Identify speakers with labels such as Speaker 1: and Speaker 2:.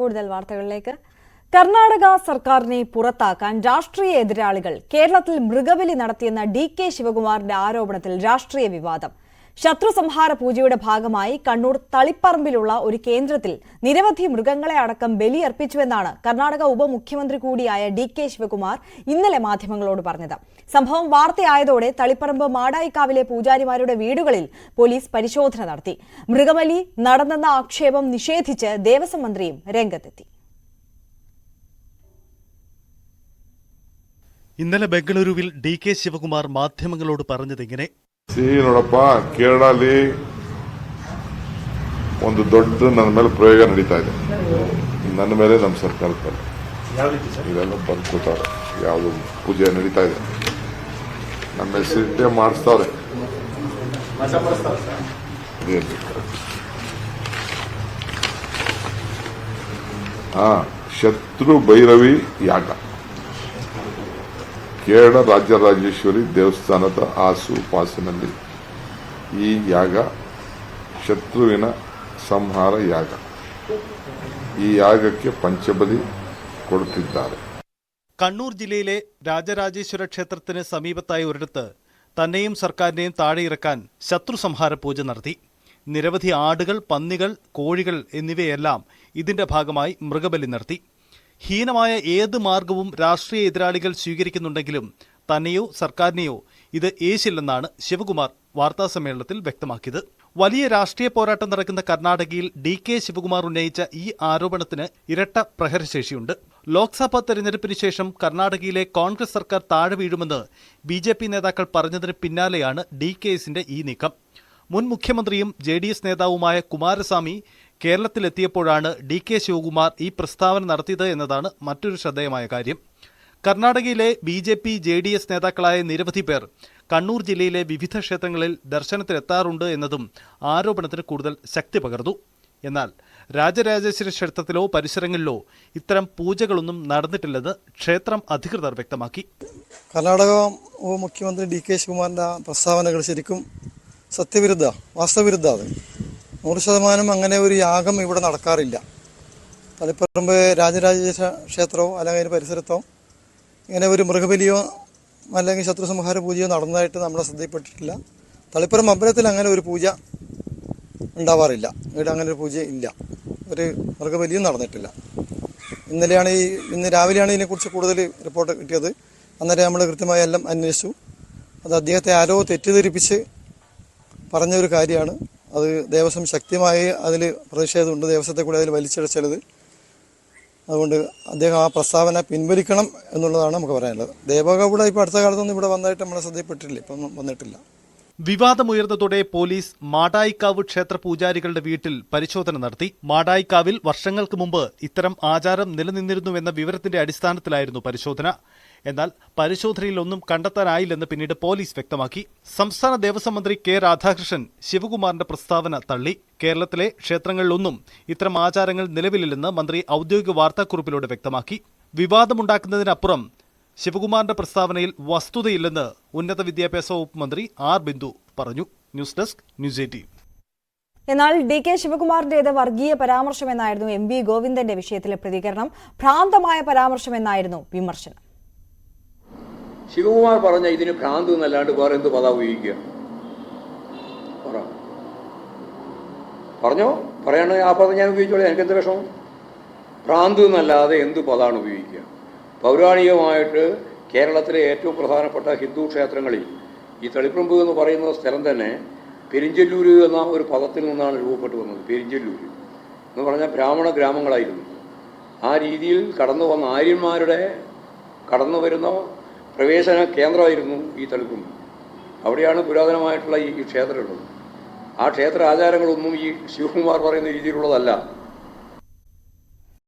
Speaker 1: കൂടുതൽ വാർത്തകളിലേക്ക്. കർണാടക സർക്കാരിനെ പുറത്താക്കാൻ രാഷ്ട്രീയ എതിരാളികൾ കേരളത്തിൽ മൃഗബലി നടത്തിയെന്ന ഡി കെ ശിവകുമാറിന്റെ ആരോപണത്തിൽ രാഷ്ട്രീയ വിവാദം. ശത്രു സംഹാര പൂജയുടെ ഭാഗമായി കണ്ണൂർ തളിപ്പറമ്പിലുള്ള ഒരു കേന്ദ്രത്തിൽ നിരവധി മൃഗങ്ങളെ അടക്കം ബലിയർപ്പിച്ചുവെന്നാണ് കർണാടക ഉപമുഖ്യമന്ത്രി കൂടിയായ ഡി കെ ശിവകുമാർ ഇന്നലെ മാധ്യമങ്ങളോട് പറഞ്ഞത്. സംഭവം വാർത്തയായതോടെ തളിപ്പറമ്പ് മാടായിക്കാവിലെ പൂജാരിമാരുടെ വീടുകളിൽ പോലീസ് പരിശോധന നടത്തി. മൃഗബലി നടന്നെന്ന ആക്ഷേപം നിഷേധിച്ച് ദേവസ്വം മന്ത്രിയും രംഗത്തെത്തി.
Speaker 2: ഇന്നലെ ബംഗളൂരുവിൽ ഡി കെ ശിവകുമാർ മാധ്യമങ്ങളോട് പറഞ്ഞതിങ്ങനെ
Speaker 3: ಸಿ ನೋಡಪ್ಪ ಕೇರಳಲ್ಲಿ ಒಂದು ದೊಡ್ಡ ನನ್ನ ಮೇಲೆ ಪ್ರಯೋಗ ನಡೀತಾ ಇದೆ. ನನ್ನ ಮೇಲೆ ನಮ್ಮ ಸರ್ಕಾರದ ಮೇಲೆ ಇದೆಲ್ಲ ಬರ್ಕೋತಾರೆ ಯಾವುದು ಪೂಜೆ ನಡೀತಾ ಇದೆ. ನಮ್ಮ ಹೆಸರಿಟ್ಟೆ ಮಾಡಿಸ್ತಾವ್ರೆ? ಹಾ ಶತ್ರು ಭೈರವಿ ಯಾಗ. ರಾಜರಾಜೇಶ್ವರಿ ದೇವಸ್ಥಾನದ ಆಸು ಪಾಸಿನಲ್ಲಿ ಈ ಯಾಗ ಶತ್ರುವಿನ ಸಂಹಾರ ಯಾಗ ಈ ಯಾಗಕ್ಕೆ ಪಂಚಬಲಿ ಕೊಡುತ್ತಿದ್ದಾರೆ
Speaker 2: കണ്ണൂർ ജില്ലയിലെ രാജരാജേശ്വര ക്ഷേത്രത്തിന് സമീപത്തായ ഒരിടത്ത് തന്നെയും സർക്കാരിനെയും താഴെയിറക്കാൻ ശത്രു സംഹാര പൂജ നടത്തി നിരവധി ആടുകൾ പന്നികൾ കോഴികൾ എന്നിവയെല്ലാം ഇതിന്റെ ഭാഗമായി മൃഗബലി നടത്തി ഹീനമായ ഏത് മാർഗവും രാഷ്ട്രീയ എതിരാളികൾ സ്വീകരിക്കുന്നുണ്ടെങ്കിലും തന്നെയോ സർക്കാരിനെയോ ഇത് ഏശില്ലെന്നാണ് ശിവകുമാർ വാർത്താസമ്മേളനത്തിൽ വ്യക്തമാക്കിയത്. വലിയ രാഷ്ട്രീയ പോരാട്ടം നടക്കുന്ന കർണാടകയിൽ ഡി കെ ശിവകുമാർ ഉന്നയിച്ച ഈ ആരോപണത്തിന് ഇരട്ട പ്രഹരശേഷിയുണ്ട്. ലോക്സഭാ തെരഞ്ഞെടുപ്പിന് ശേഷം കർണാടകയിലെ കോൺഗ്രസ് സർക്കാർ താഴെ വീഴുമെന്ന് ബി ജെ പി നേതാക്കൾ പറഞ്ഞതിന് പിന്നാലെയാണ് ഡി കെ എസിന്റെ ഈ നീക്കം. മുൻ മുഖ്യമന്ത്രിയും ജെ ഡി എസ് നേതാവുമായ കുമാരസ്വാമി കേരളത്തിലെത്തിയപ്പോഴാണ് ഡി കെ ശിവകുമാർ ഈ പ്രസ്താവന നടത്തിയത് എന്നതാണ് മറ്റൊരു ശ്രദ്ധേയമായ കാര്യം. കർണാടകയിലെ B J P J D S നേതാക്കളായ നിരവധി പേർ കണ്ണൂർ ജില്ലയിലെ വിവിധ ക്ഷേത്രങ്ങളിൽ ദർശനത്തിനെത്താറുണ്ട് എന്നതും ആരോപണത്തിന് കൂടുതൽ ശക്തി പകർന്നു. എന്നാൽ രാജരാജേശ്വര ക്ഷേത്രത്തിലോ പരിസരങ്ങളിലോ ഇത്തരം പൂജകളൊന്നും നടന്നിട്ടില്ലെന്ന് ക്ഷേത്രം അധികൃതർ വ്യക്തമാക്കി.
Speaker 4: കർണാടക ഉപമുഖ്യമന്ത്രി ഡി കെ ശിവകുമാറിന്റെ പ്രസ്താവനകൾ ശരിക്കും സത്യവിരുദ്ധ വാസ്തവവിരുദ്ധ നൂറ് ശതമാനം അങ്ങനെ ഒരു യാഗം ഇവിടെ നടക്കാറില്ല. തളിപ്പറമ്പ് രാജരാജേശ്വര ക്ഷേത്രമോ അല്ലെങ്കിൽ അതിന്റെ പരിസരത്തോ ഇങ്ങനെ ഒരു മൃഗബലിയോ അല്ലെങ്കിൽ ശത്രു സംഹാര പൂജയോ നടന്നതായിട്ട് നമ്മളെ ശ്രദ്ധയിൽപ്പെട്ടിട്ടില്ല. തളിപ്പുറം അമ്പലത്തിൽ അങ്ങനെ ഒരു പൂജ ഉണ്ടാവാറില്ല. ഇവിടെ അങ്ങനെ ഒരു പൂജ ഇല്ല. ഒരു മൃഗബലിയും നടന്നിട്ടില്ല. ഇന്നലെയാണ് ഈ ഇന്ന് രാവിലെയാണ് ഇതിനെക്കുറിച്ച് കൂടുതൽ റിപ്പോർട്ട് കിട്ടിയത്. അന്നേരം നമ്മൾ കൃത്യമായി എല്ലാം അന്വേഷിച്ചു. അത് അദ്ദേഹത്തെ ആരോ തെറ്റിദ്ധരിപ്പിച്ച് പറഞ്ഞൊരു കാര്യമാണ്. അത് ദേവസ്വം ശക്തിമായി അതിൽ പ്രതിഷേധമുണ്ട്. ദേവസ്വത്തെ കൂടെ അതിൽ വലിച്ചിടച്ചത് അതുകൊണ്ട് അദ്ദേഹം ആ പ്രസ്താവന പിൻവലിക്കണം എന്നുള്ളതാണ് നമുക്ക് പറയാനുള്ളത്. ദേവഗൗഡ ഇപ്പോൾ അടുത്ത കാലത്തൊന്നും ഇവിടെ വന്നായിട്ട് നമ്മളെ ശ്രദ്ധയിൽപ്പെട്ടില്ല ഇപ്പം വന്നിട്ടില്ല.
Speaker 2: വിവാദമുയർന്നതോടെ പോലീസ് മാടായിക്കാവ് ക്ഷേത്ര പൂജാരികളുടെ വീട്ടിൽ പരിശോധന നടത്തി. മാടായിക്കാവിൽ വർഷങ്ങൾക്ക് മുമ്പ് ഇത്തരം ആചാരം നിലനിന്നിരുന്നുവെന്ന വിവരത്തിന്റെ അടിസ്ഥാനത്തിലായിരുന്നു പരിശോധന. എന്നാൽ പരിശോധനയിൽ ഒന്നും കണ്ടെത്താനായില്ലെന്ന് പിന്നീട് പോലീസ് വ്യക്തമാക്കി. സംസ്ഥാന ദേവസ്വം മന്ത്രി കെ രാധാകൃഷ്ണൻ ശിവകുമാറിന്റെ പ്രസ്താവന തള്ളി. കേരളത്തിലെ ക്ഷേത്രങ്ങളിലൊന്നും ഇത്തരം ആചാരങ്ങൾ നിലവിലില്ലെന്ന് മന്ത്രി ഔദ്യോഗിക വാർത്താക്കുറിപ്പിലൂടെ വ്യക്തമാക്കി. വിവാദമുണ്ടാക്കുന്നതിനപ്പുറം ശിവകുമാറിന്റെ പ്രസ്താവനയിൽ വസ്തുതയില്ലെന്ന് ഉന്നത വിദ്യാഭ്യാസ വകുപ്പ് മന്ത്രി ആർ ബിന്ദു പറഞ്ഞു. News desk news eighteen.
Speaker 1: എന്നാൽ ഡി കെ ശിവകുമാറിന്റേത് വർഗീയ പരാമർശമെന്നായിരുന്നു എം വി ഗോവിന്ദന്റെ വിഷയത്തിലെ പ്രതികരണം. ഭ്രാന്തമായ പരാമർശമെന്നായിരുന്നു വിമർശനം.
Speaker 5: ശിവകുമാർ പറഞ്ഞ ഇതിന് ഭ്രാന്ത് എന്നല്ലാണ്ട് വേറെ എന്ത് പദം ഉപയോഗിക്കുക? പറ. പറഞ്ഞോ? പറയണ ആ പദം ഞാൻ ഉപയോഗിച്ചോളെ. എനിക്ക് എന്ത് വിഷമം? ഭ്രാന്ത് എന്നല്ലാതെ എന്ത് പദമാണ് ഉപയോഗിക്കുക? പൗരാണികമായിട്ട് കേരളത്തിലെ ഏറ്റവും പ്രധാനപ്പെട്ട ഹിന്ദു ക്ഷേത്രങ്ങളിൽ ഈ തളിപ്രമ്പ് എന്ന് പറയുന്ന സ്ഥലം തന്നെ പെരിഞ്ചല്ലൂര് എന്ന ഒരു പദത്തിൽ നിന്നാണ് രൂപപ്പെട്ടു വന്നത്. പെരിഞ്ചല്ലൂര്. എന്ന് പറഞ്ഞാൽ ബ്രാഹ്മണ ഗ്രാമങ്ങളായിരുന്നു. ആ രീതിയിൽ കടന്നു വന്ന ആര്യന്മാരുടെ കടന്നു വരുന്ന പ്രവേശന കേന്ദ്രമായിരുന്നു ഈ തളിപ്പറമ്പ് അവിടെയാണ് പുരാതനമായിട്ടുള്ള ഈ ക്ഷേത്രമുള്ളത്. ആ ക്ഷേത്ര ആചാരങ്ങളൊന്നും ഈ ശിവകുമാർ പറയുന്ന രീതിയിലുള്ളതല്ല.